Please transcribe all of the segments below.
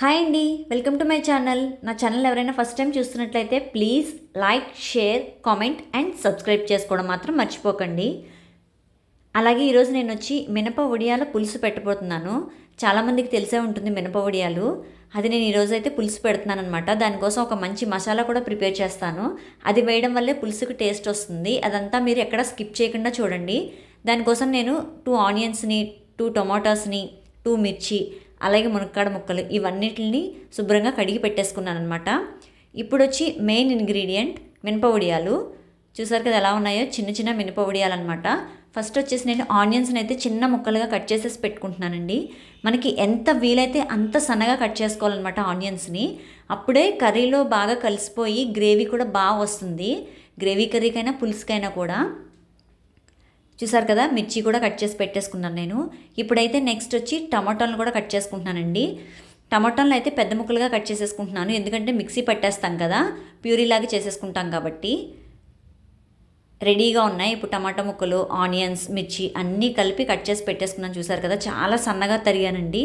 Hi అండి welcome to my channel. నా channel ఎవరైనా ఫస్ట్ టైం చూస్తున్నట్లయితే please like share comment and subscribe చేసుకోవడం మాత్రం మర్చిపోకండి. అలాగే ఈరోజు నేను వచ్చి మినప ఉడియాల పులుసు పెట్టబోతున్నాను. చాలామందికి తెలిసే ఉంటుంది మినప ఉడియాలు అది నేను ఈరోజు అయితే పులుసు పెడుతున్నాను అనమాట దానికోసం ఒక మంచి మసాలా కూడా ప్రిపేర్ చేస్తాను. అది వేయడం వల్లే పులుసుకి టేస్ట్ వస్తుంది. అదంతా మీరు ఎక్కడ స్కిప్ చేయకుండా చూడండి. దానికోసం నేను టూ ఆనియన్స్ని టూ టొమాటోస్ని టూ మిర్చి అలాగే మునక్కాడ ముక్కలు ఇవన్నిటిని శుభ్రంగా కడిగి పెట్టేసుకున్నాను అనమాట ఇప్పుడు వచ్చి మెయిన్ ఇంగ్రీడియంట్ మినప వడియాలు చూసారు కదా ఎలా ఉన్నాయో? చిన్న చిన్న మినప వడియాలు అనమాట ఫస్ట్ వచ్చేసి నేను ఆనియన్స్ని అయితే చిన్న ముక్కలుగా కట్ చేసేసి పెట్టుకుంటున్నానండి. మనకి ఎంత వీలైతే అంత సన్నగా కట్ చేసుకోవాలన్నమాట ఆనియన్స్ని. అప్పుడే కర్రీలో బాగా కలిసిపోయి గ్రేవీ కూడా బాగా వస్తుంది. గ్రేవీ కర్రీకైనా పులుసుకైనా కూడా. చూసారు కదా మిర్చి కూడా కట్ చేసి పెట్టేసుకున్నాను నేను. ఇప్పుడైతే నెక్స్ట్ వచ్చి టమాటాలను కూడా కట్ చేసుకుంటున్నానండి. టమాటాలను అయితే పెద్ద ముక్కలుగా కట్ చేసేసుకుంటున్నాను. ఎందుకంటే మిక్సీ పట్టేస్తాం కదా ప్యూరీలాగా చేసేసుకుంటాం కాబట్టి. రెడీగా ఉన్నాయి. ఇప్పుడు టమాటా ముక్కలు ఆనియన్స్ మిర్చి అన్నీ కలిపి కట్ చేసి పెట్టేసుకున్నాను. చూసారు కదా చాలా సన్నగా తరిగానండి.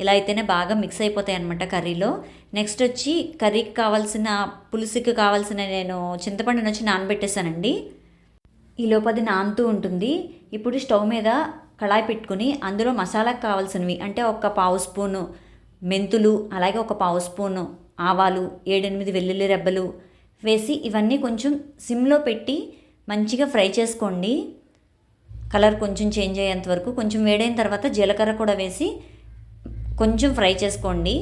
ఇలా అయితేనే బాగా మిక్స్ అయిపోతాయి అనమాట కర్రీలో. నెక్స్ట్ వచ్చి కర్రీకి కావాల్సిన పులుసుకి కావాల్సిన నేను చింతపండుని వచ్చి నానబెట్టేశానండి. ఈ లోపది నానుతూ ఉంటుంది. ఇప్పుడు స్టవ్ మీద కళాయి పెట్టుకుని అందులో మసాలాకు కావాల్సినవి అంటే ఒక పావు స్పూను మెంతులు అలాగే ఒక పావు స్పూను ఆవాలు ఏడెనిమిది వెల్లుల్లి రెబ్బలు వేసి ఇవన్నీ కొంచెం సిమ్లో పెట్టి మంచిగా ఫ్రై చేసుకోండి. కలర్ కొంచెం చేంజ్ అయ్యేంత వరకు కొంచెం వేడైన తర్వాత జీలకర్ర కూడా వేసి కొంచెం ఫ్రై చేసుకోండి.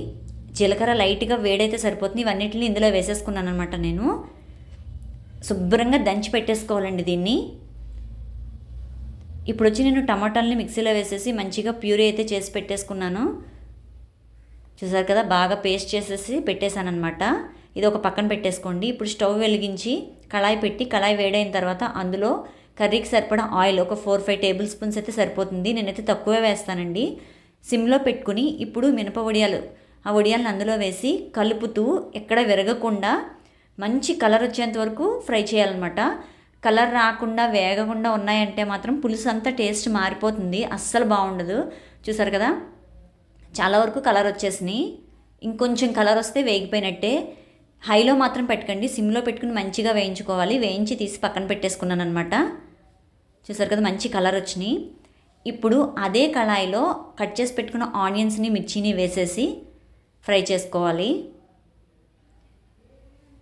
జీలకర్ర లైట్గా వేడైతే సరిపోతుంది. ఇవన్నిటిని ఇందులో వేసేసుకున్నాను అనమాట నేను. శుభ్రంగా దంచి పెట్టేసుకోవాలండి దీన్ని. ఇప్పుడు వచ్చి నేను టమాటాలని మిక్సీలో వేసేసి మంచిగా ప్యూరీ అయితే చేసి పెట్టేసుకున్నాను. చూసారు కదా బాగా పేస్ట్ చేసేసి పెట్టేశాను అనమాట ఇది ఒక పక్కన పెట్టేసుకోండి. ఇప్పుడు స్టవ్ వెలిగించి కళాయి పెట్టి కళాయి వేడైన తర్వాత అందులో కర్రీకి సరిపడా ఆయిల్ ఒక ఫోర్ ఫైవ్ టేబుల్ స్పూన్స్ అయితే సరిపోతుంది. నేనైతే తక్కువే వేస్తానండి. సిమ్లో పెట్టుకుని ఇప్పుడు మినప వడియాలు ఆ వడియాలను అందులో వేసి కలుపుతూ ఎక్కడ విరగకుండా మంచి కలర్ వచ్చేంత వరకు ఫ్రై చేయాలన్నమాట. కలర్ రాకుండా వేగకుండా ఉన్నాయంటే మాత్రం పులుసు అంతా టేస్ట్ మారిపోతుంది. అస్సలు బాగుండదు. చూసారు కదా? చాలా వరకు కలర్ వచ్చేసినాయి. ఇంకొంచెం కలర్ వస్తే వేగిపోయినట్టే. హైలో మాత్రం పెట్టకండి. సిమ్లో పెట్టుకుని మంచిగా వేయించుకోవాలి. వేయించి తీసి పక్కన పెట్టేసుకున్నాను అనమాట చూసారు కదా? మంచి కలర్ వచ్చినాయి. ఇప్పుడు అదే కళాయిలో కట్ చేసి పెట్టుకున్న ఆనియన్స్ని మిర్చిని వేసేసి ఫ్రై చేసుకోవాలి.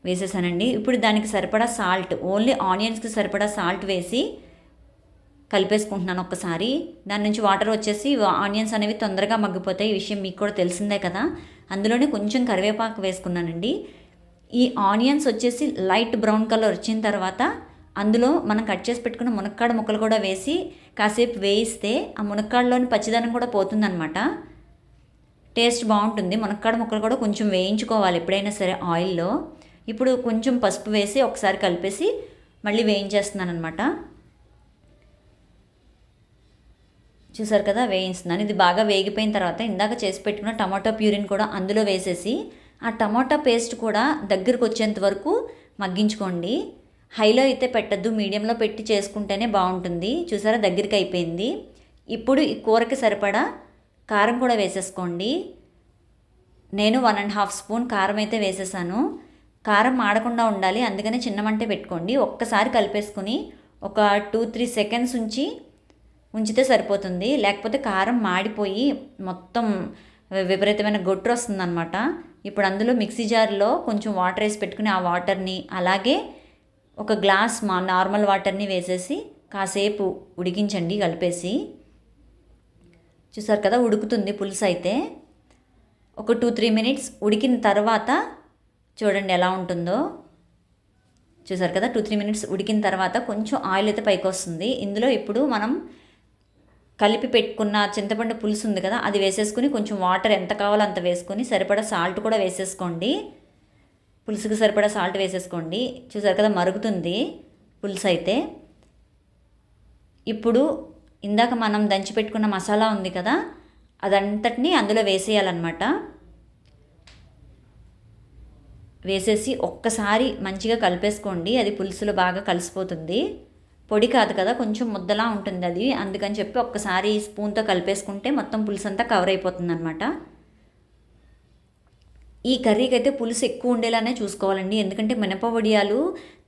వేసేసానండి. ఇప్పుడు దానికి సరిపడా సాల్ట్ ఓన్లీ ఆనియన్స్కి సరిపడా సాల్ట్ వేసి కలిపేసుకుంటున్నాను ఒక్కసారి. దాని నుంచి వాటర్ వచ్చేసి ఆనియన్స్ అనేవి తొందరగా మగ్గిపోతాయి. ఈ విషయం మీకు కూడా తెలిసిందే కదా. అందులోనే కొంచెం కరివేపాకు వేసుకున్నానండి. ఈ ఆనియన్స్ వచ్చేసి లైట్ బ్రౌన్ కలర్ వచ్చిన తర్వాత అందులో మనం కట్ చేసి పెట్టుకున్న మునక్కాడ ముక్కలు కూడా వేసి కాసేపు వేయిస్తే ఆ మునక్కాడలోని పచ్చిదనం కూడా పోతుందనమాట టేస్ట్ బాగుంటుంది. మునక్కాడ ముక్కలు కూడా కొంచెం వేయించుకోవాలి ఎప్పుడైనా సరే ఆయిల్లో. ఇప్పుడు కొంచెం పసుపు వేసి ఒకసారి కలిపేసి మళ్ళీ వేయించేస్తున్నాను అనమాట చూసారు కదా వేయిస్తున్నాను. ఇది బాగా వేగిపోయిన తర్వాత ఇందాక చేసి పెట్టుకున్న టమాటో ప్యూరిన్ కూడా అందులో వేసేసి ఆ టమాటా పేస్ట్ కూడా దగ్గరకు వచ్చేంత వరకు మగ్గించుకోండి. హైలో అయితే పెట్టద్దు మీడియంలో పెట్టి చేసుకుంటేనే బాగుంటుంది. చూసారా దగ్గరికి అయిపోయింది. ఇప్పుడు ఈ కూరకి సరిపడా కారం కూడా వేసేసుకోండి. నేను వన్ అండ్ హాఫ్ స్పూన్ కారం అయితే వేసేసాను. కారం మాడకుండా ఉండాలి. అందుకనే చిన్న మంట పెట్టుకోండి. ఒక్కసారి కలిపేసుకుని ఒక టూ త్రీ సెకండ్స్ ఉంచి ఉంచితే సరిపోతుంది. లేకపోతే కారం మాడిపోయి మొత్తం విపరీతమైన గొట్టు వస్తుందన్నమాట. ఇప్పుడు అందులో మిక్సీ జార్లో కొంచెం వాటర్ వేసి పెట్టుకుని ఆ వాటర్ని అలాగే ఒక గ్లాస్ మా నార్మల్ వాటర్ని వేసేసి కాసేపు ఉడికించండి కలిపేసి. చూసారు కదా ఉడుకుతుంది పులుసు అయితే ఒక టూ త్రీ మినిట్స్ ఉడికిన తర్వాత చూడండి ఎలా ఉంటుందో. చూసారు కదా? టూ త్రీ మినిట్స్ ఉడికిన తర్వాత కొంచెం ఆయిల్ అయితే పైకి వస్తుంది. ఇందులో ఇప్పుడు మనం కలిపి పెట్టుకున్న చింతపండు పులుసు ఉంది కదా అది వేసేసుకుని కొంచెం వాటర్ ఎంత కావాలో అంత వేసుకొని సరిపడా సాల్ట్ కూడా వేసేసుకోండి. పులుసుకి సరిపడా సాల్ట్ వేసేసుకోండి. చూసారు కదా? మరుగుతుంది పులుసు అయితే. ఇప్పుడు ఇందాక మనం దంచి పెట్టుకున్న మసాలా ఉంది కదా అదంతటిని అందులో వేసేయాలన్నమాట. వేసేసి ఒక్కసారి మంచిగా కలిపేసుకోండి. అది పులుసులో బాగా కలిసిపోతుంది. పొడి కాదు కదా కొంచెం ముద్దలా ఉంటుంది అది. అందుకని చెప్పి ఒక్కసారి స్పూన్తో కలిపేసుకుంటే మొత్తం పులుసు అంతా కవర్ అయిపోతుంది అనమాట ఈ కర్రీకి అయితే పులుసు ఎక్కువ ఉండేలానే చూసుకోవాలండి. ఎందుకంటే మినప వడియాలు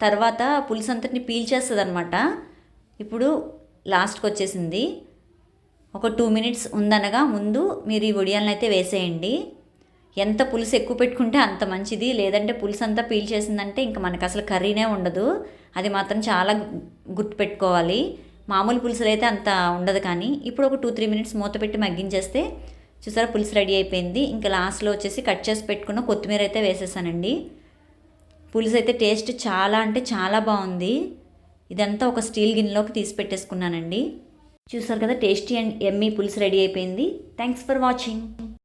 తర్వాత పులుసు అంతటిని పీల్చేస్తుంది అనమాట ఇప్పుడు లాస్ట్కి వచ్చేసింది. ఒక టూ మినిట్స్ ఉందనగా ముందు మీరు ఈ వడియాలను అయితే వేసేయండి. ఎంత పులుసు ఎక్కువ పెట్టుకుంటే అంత మంచిది. లేదంటే పులుసు అంతా పీల్చేసిందంటే ఇంకా మనకు అసలు కర్రీనే ఉండదు. అది మాత్రం చాలా గుర్తుపెట్టుకోవాలి. మామూలు పులుసులు అయితే అంత ఉండదు కానీ ఇప్పుడు ఒక టూ త్రీ మినిట్స్ మూత పెట్టి మగ్గించేస్తే చూసారా పులుసు రెడీ అయిపోయింది. ఇంకా లాస్ట్లో వచ్చేసి కట్ చేసి పెట్టుకున్న కొత్తిమీర అయితే వేసేసానండి. పులుసు అయితే టేస్ట్ చాలా అంటే చాలా బాగుంది. ఇదంతా ఒక స్టీల్ గిన్నెలోకి తీసి పెట్టేసుకున్నానండి. చూసారు కదా టేస్టీ అండ్ ఎమ్మీ పులుసు రెడీ అయిపోయింది. Thanks for watching.